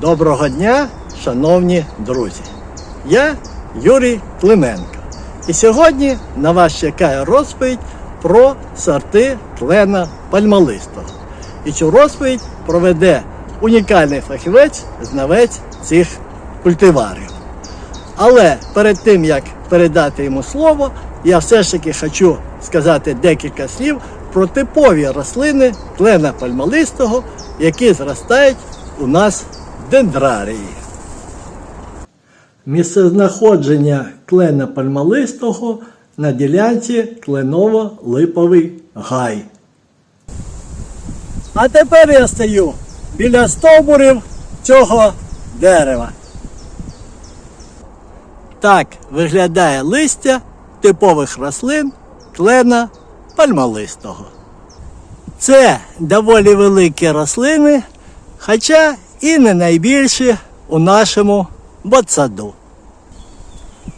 Доброго дня, шановні друзі! Я Юрій Клименко. І сьогодні на вас чекає розповідь про сорти клена пальмолистого. І цю розповідь проведе унікальний фахівець, знавець цих культиварів. Але перед тим як передати йому слово, я все ж таки хочу сказати декілька слів про типові рослини клена пальмолистого, які зростають у нас дендрарії. Місцезнаходження клена пальмолистого на ділянці кленово-липовий гай. А тепер я стою біля стовбурів цього дерева. Так виглядає листя типових рослин клена пальмолистого. Це доволі великі рослини, хоча і не найбільші у нашому ботсаду.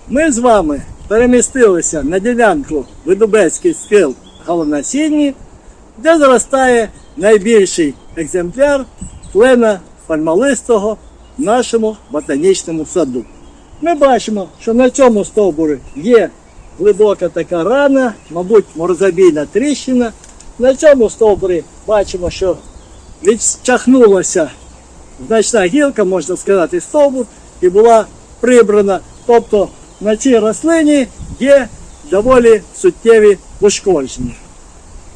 Ми з вами перемістилися на ділянку Видубецький схил Голонасінні, де зростає найбільший екземпляр клена пальмолистого в нашому ботанічному саду. Ми бачимо, що на цьому стовбурі є глибока така рана, мабуть, морзобійна тріщина. На цьому стовбурі бачимо, що відчахнулася значна гілка, можна сказати, стовбур, і була прибрана. Тобто на цій рослині є доволі суттєві ушкодження.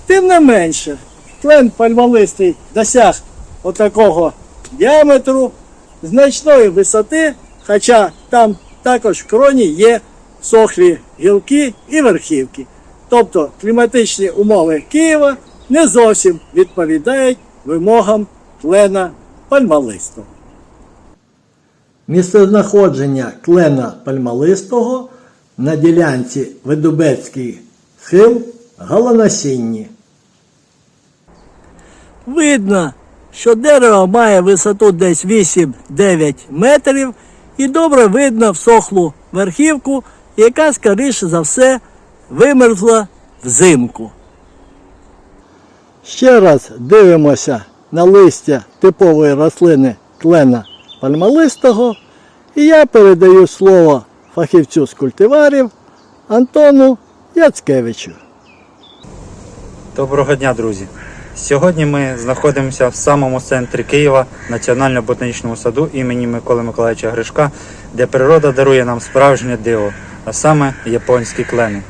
Тим не менше, клен пальмолистий досяг отакого діаметру, значної висоти, хоча там також в кроні є сохлі гілки і верхівки. Тобто кліматичні умови Києва не зовсім відповідають вимогам клена пальмолистого. Місцезнаходження клена пальмолистого на ділянці Видубецький схил галонасінні. Видно, що дерево має висоту десь 8-9 метрів і добре видно всохлу верхівку, яка, скоріше за все, вимерзла взимку. Ще раз дивимося на листя типової рослини клена пальмолистого, і я передаю слово фахівцю з культиварів Антону Яцкевичу. Доброго дня, друзі! Сьогодні ми знаходимося в самому центрі Києва, Національному ботанічному саду імені Миколи Миколаївича Гришка, де природа дарує нам справжнє диво, а саме японські клени.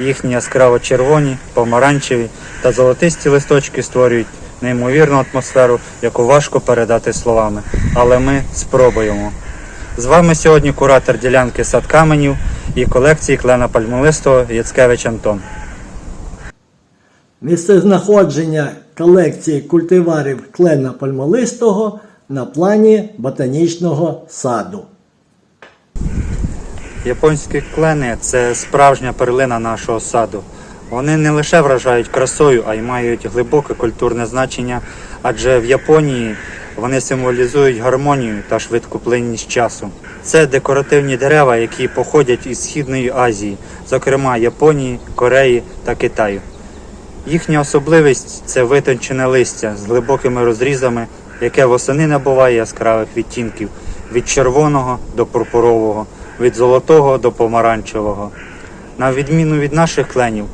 Їхні яскраво червоні, помаранчеві та золотисті листочки створюють неймовірну атмосферу, яку важко передати словами. Але ми спробуємо. З вами сьогодні куратор ділянки сад каменів і колекції клена пальмолистого Яцкевич Антон. Місцезнаходження колекції культиварів клена пальмолистого на плані ботанічного саду. Японські клени це справжня перлина нашого саду. Вони не лише вражають красою, а й мають глибоке культурне значення, адже в Японії вони символізують гармонію та швидкоплинність часу. Це декоративні дерева, які походять із Східної Азії, зокрема Японії, Кореї та Китаю. Їхня особливість це витончене листя з глибокими розрізами, яке восени набуває яскравих відтінків від червоного до пурпурового, від золотого до помаранчевого. На відміну від наших кленів,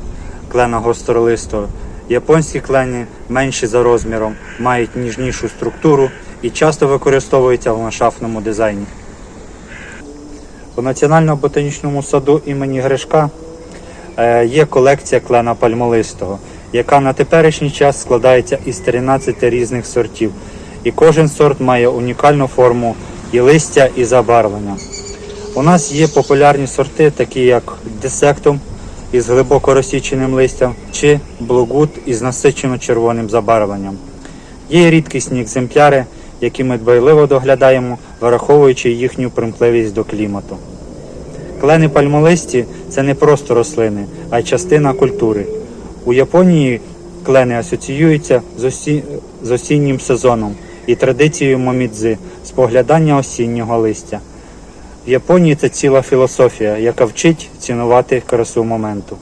клена гостролистого, японські клені менші за розміром, мають ніжнішу структуру і часто використовуються в ландшафтному дизайні. У Національному ботанічному саду імені Гришка е, є колекція клена пальмолистого, яка на теперішній час складається із 13 різних сортів. І кожен сорт має унікальну форму і листя, і забарвлення. У нас є популярні сорти, такі як десектум із глибоко розсіченим листям чи блогут із насичено червоним забарвленням. Є рідкісні екземпляри, які ми дбайливо доглядаємо, враховуючи їхню примхливість до клімату. Клени пальмолисті це не просто рослини, а й частина культури. У Японії клени асоціюються з, осі... з осіннім сезоном і традицією момідзи споглядання осіннього листя. В Японії це ціла філософія, яка вчить цінувати красу моменту.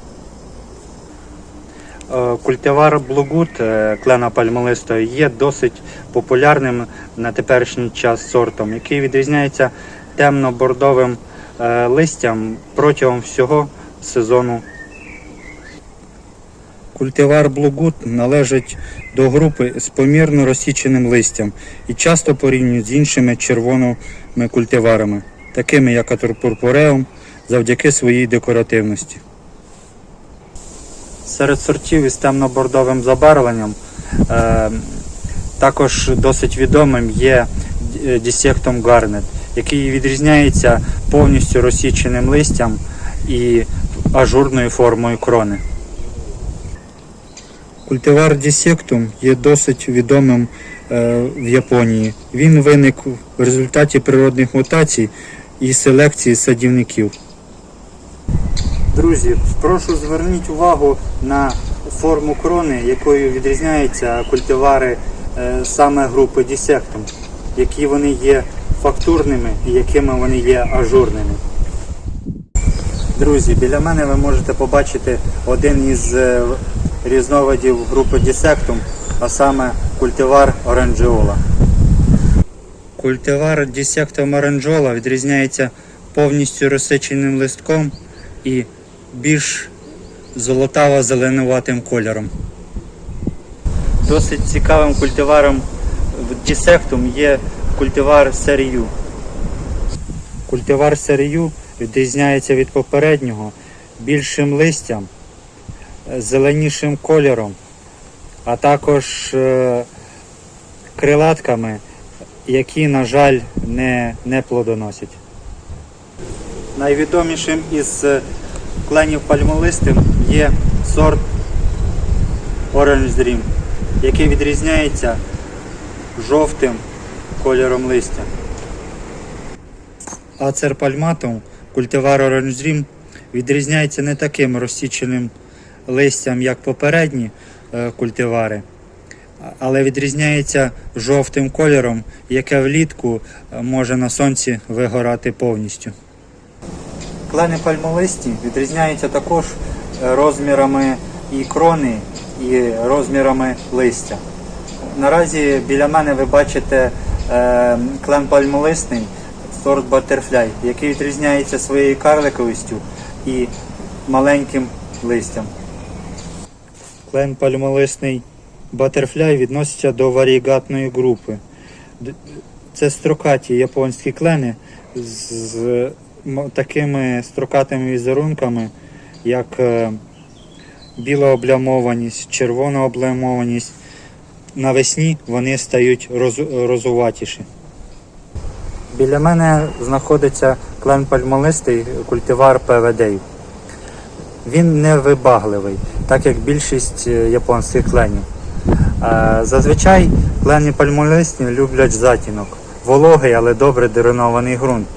Е, Культивар Блугут е, клена пальмолистого є досить популярним на теперішній час сортом, який відрізняється темно-бордовим е, листям протягом всього сезону. Культивар Блугут належить до групи з помірно розсіченим листям і часто порівнюють з іншими червоними культиварами, такими як Атурпурпуреум, завдяки своїй декоративності. Серед сортів із темно-бордовим забарвленням е, також досить відомим є дісектом Гарнет, який відрізняється повністю розсіченим листям і ажурною формою крони. Культивар дісектум є досить відомим е, в Японії. Він виник в результаті природних мутацій і селекції садівників. Друзі, прошу зверніть увагу на форму крони, якою відрізняються культивари е, саме групи дісектум, які вони є фактурними і якими вони є ажурними. Друзі, біля мене ви можете побачити один із е, різновидів групи дісектум, а саме культивар оранжеола. Культивар дісектум оранжола відрізняється повністю розсиченим листком і більш золотаво-зеленуватим кольором. Досить цікавим культиваром в дісектум є культивар серію. Культивар серію відрізняється від попереднього більшим листям, зеленішим кольором, а також е, крилатками, які, на жаль, не, не плодоносять. Найвідомішим із е, кленів пальмолистим є сорт Orange Dream, який відрізняється жовтим кольором листя. Ацер пальматум, культивар Orange Dream, відрізняється не таким розсіченим листям, як попередні е, культивари, але відрізняється жовтим кольором, яке влітку е, може на сонці вигорати повністю. Клени пальмолисті відрізняються також е, розмірами і крони, і розмірами листя. Наразі біля мене ви бачите е, клен пальмолисний сорт Butterfly, який відрізняється своєю карликовістю і маленьким листям. Клен пальмолисний Butterfly відноситься до варігатної групи. Це строкаті японські клени з такими строкатими візерунками, як е, біла облямованість, червона облямованість. Навесні вони стають роз- розуватіші. Біля мене знаходиться клен пальмолистий культивар ПВД. Він не вибагливий, так як більшість е, японських кленів. Е, Зазвичай клені пальмолисті люблять затінок, вологий, але добре деренований ґрунт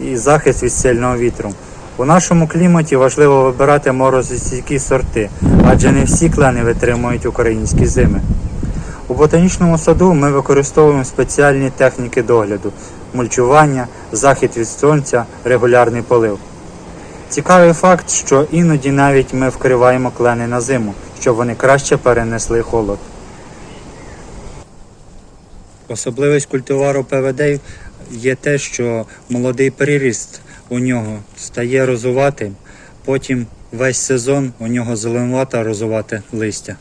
і захист від сильного вітру. У нашому кліматі важливо вибирати морозостійкі сорти, адже не всі клени витримують українські зими. У ботанічному саду ми використовуємо спеціальні техніки догляду: мульчування, захід від сонця, регулярний полив. Цікавий факт, що іноді навіть ми вкриваємо клени на зиму, щоб вони краще перенесли холод. Особливість культивару ПВД є те, що молодий приріст у нього стає розуватим, потім весь сезон у нього зеленувате розувате листя.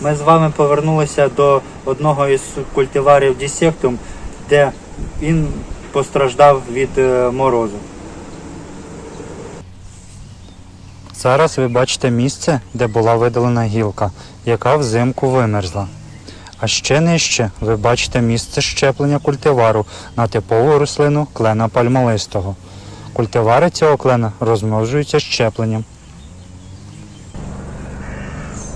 Ми з вами повернулися до одного із культиварів Dissectum, де він постраждав від е, морозу. Зараз ви бачите місце, де була видалена гілка, яка взимку вимерзла. А ще нижче ви бачите місце щеплення культивару на типову рослину клена пальмолистого. Культивари цього клена розмножуються щепленням.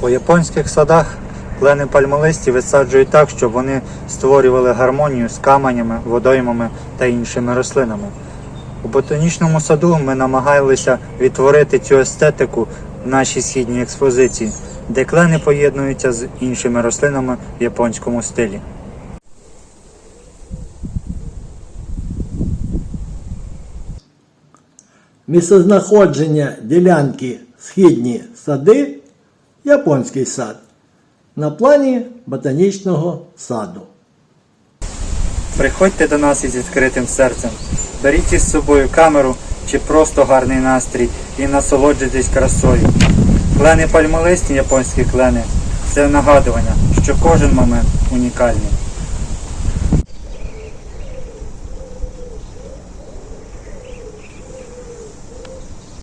У японських садах клени пальмолисті висаджують так, щоб вони створювали гармонію з каменями, водоймами та іншими рослинами. У ботанічному саду ми намагалися відтворити цю естетику в нашій східній експозиції, де клени поєднуються з іншими рослинами в японському стилі. Місцезнаходження ділянки східні сади, японський сад на плані ботанічного саду. Приходьте до нас із відкритим серцем, беріть із собою камеру чи просто гарний настрій і насолоджуйтесь красою. Клени пальмолисті японські клени це нагадування, що кожен момент унікальний.